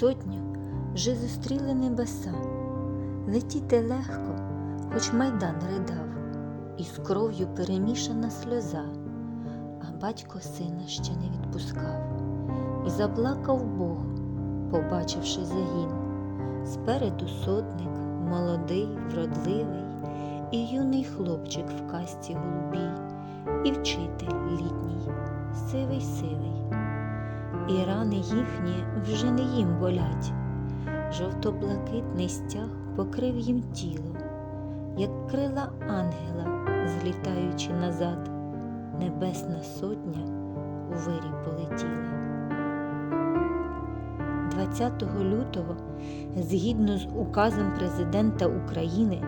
Сотню вже зустріли небеса. Летіти легко, хоч майдан ридав, і з кров'ю перемішана сльоза, а батько сина ще не відпускав, і заплакав Бог, побачивши загін. Спереду сотник, молодий, вродливий, і юний хлопчик в касті голубій, і вчитель літній, сивий сивий. І рани їхні вже не їм болять. Жовто-блакитний стяг покрив їм тіло, як крила ангела, злітаючи назад, небесна сотня у вирі полетіла. 20 лютого, згідно з указом президента України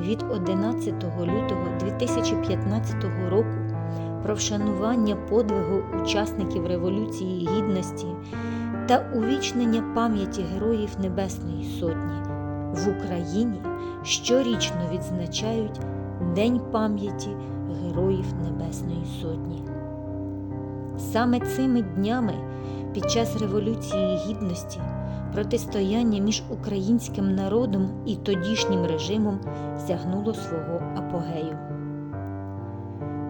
від 11 лютого 2015 року про вшанування подвигу учасників Революції Гідності та увічнення пам'яті Героїв Небесної Сотні в Україні щорічно відзначають День пам'яті Героїв Небесної Сотні. Саме цими днями під час Революції Гідності протистояння між українським народом і тодішнім режимом сягнуло свого апогею.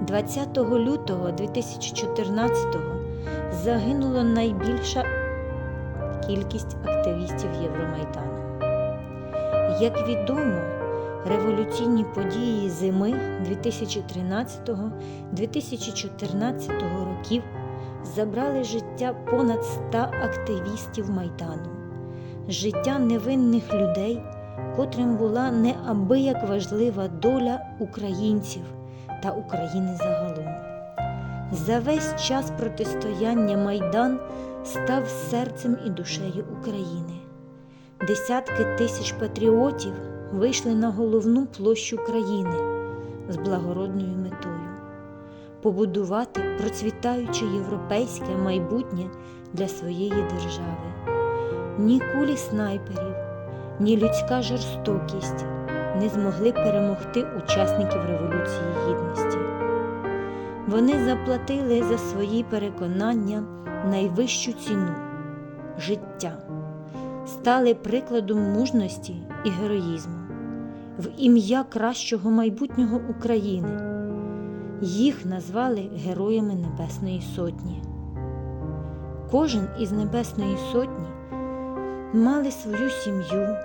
20 лютого 2014-го загинула найбільша кількість активістів Євромайдану. Як відомо, революційні події зими 2013-2014 років забрали життя понад 100 активістів Майдану, життя невинних людей, котрим була неабияк важлива доля українців та України загалом. За весь час протистояння Майдан став серцем і душею України. Десятки тисяч патріотів вийшли на головну площу країни з благородною метою побудувати процвітаюче європейське майбутнє для своєї держави. Ні кулі снайперів, ні людська жорстокість не змогли перемогти учасників Революції Гідності. Вони заплатили за свої переконання найвищу ціну життя, стали прикладом мужності і героїзму в ім'я кращого майбутнього України. Їх назвали Героями Небесної Сотні. Кожен із Небесної Сотні мали свою сім'ю,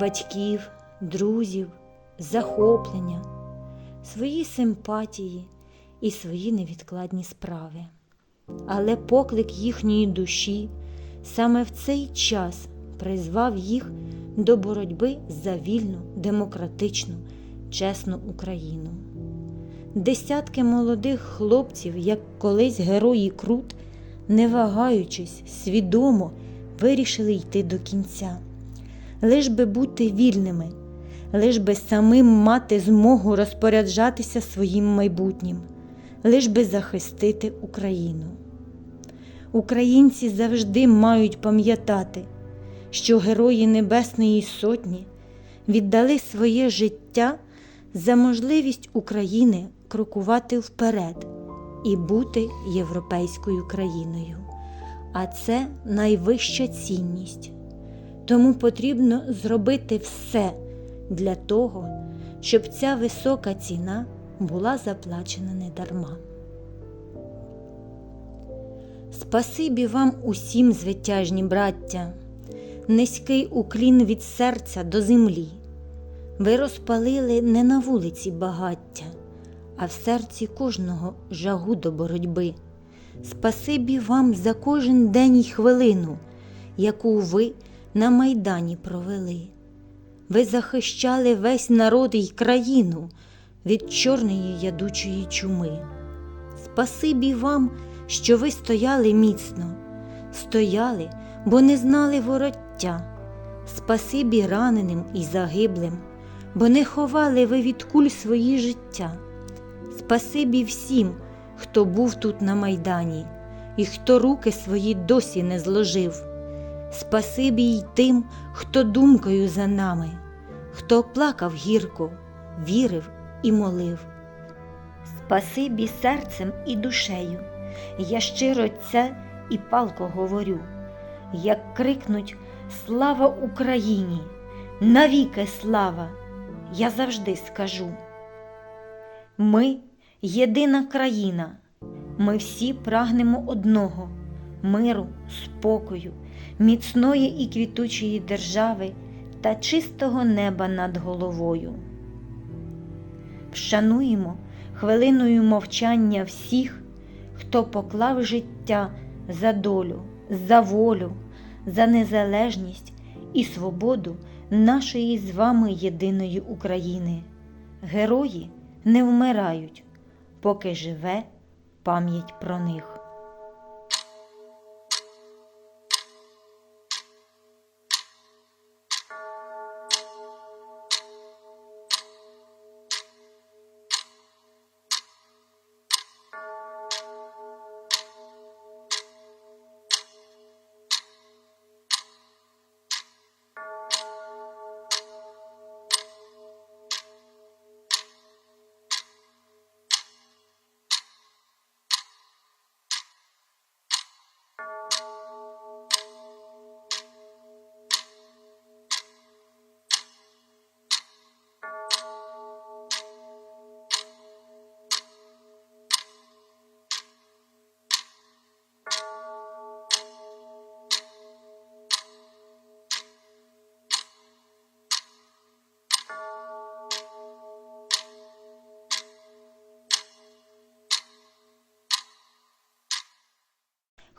батьків, друзів, захоплення, свої симпатії і свої невідкладні справи. Але поклик їхньої душі саме в цей час призвав їх до боротьби за вільну, демократичну, чесну Україну. Десятки молодих хлопців, як колись герої Крут, не вагаючись, свідомо вирішили йти до кінця, лиш би бути вільними, лиш би самим мати змогу розпоряджатися своїм майбутнім, лиш би захистити Україну. Українці завжди мають пам'ятати, що герої Небесної Сотні віддали своє життя за можливість України крокувати вперед і бути європейською країною. А це найвища цінність. Тому потрібно зробити все для того, щоб ця висока ціна була заплачена недарма. Спасибі вам усім, звитяжні браття, низький уклін від серця до землі. Ви розпалили не на вулиці багаття, а в серці кожного жагу до боротьби. Спасибі вам за кожен день і хвилину, яку ви на майдані провели. Ви захищали весь народ і країну від чорної ядучої чуми. Спасибі вам, що ви стояли міцно, стояли, бо не знали вороття. Спасибі раненим і загиблим, бо не ховали ви від куль свої життя. Спасибі всім, хто був тут на майдані, і хто руки свої досі не зложив. Спасибі й тим, хто думкою за нами, хто плакав гірко, вірив і молив. Спасибі серцем і душею, я щиро це і палко говорю, як крикнуть Слава Україні! Навіки слава! Я завжди скажу. Ми єдина країна, ми всі прагнемо одного миру, спокою, міцної і квітучої держави та чистого неба над головою. Вшануємо хвилиною мовчання всіх, хто поклав життя за долю, за волю, за незалежність і свободу нашої з вами єдиної України. Герої не вмирають, поки живе пам'ять про них.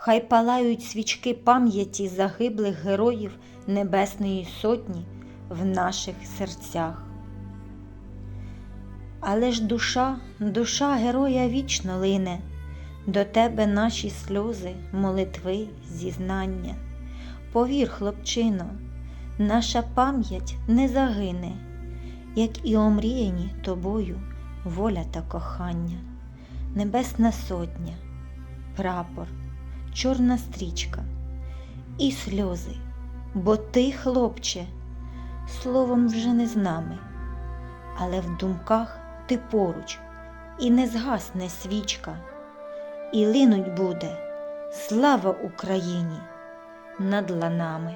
Хай палають свічки пам'яті загиблих героїв Небесної Сотні в наших серцях. Але ж душа, душа героя вічно лине, до тебе наші сльози, молитви, зізнання. Повір, хлопчино, наша пам'ять не загине, як і омріяні тобою воля та кохання, Небесна Сотня, прапор чорна стрічка. І сльози, бо ти, хлопче, словом вже не з нами, але в думках ти поруч, і не згасне свічка, і линуть буде слава Україні над ланами.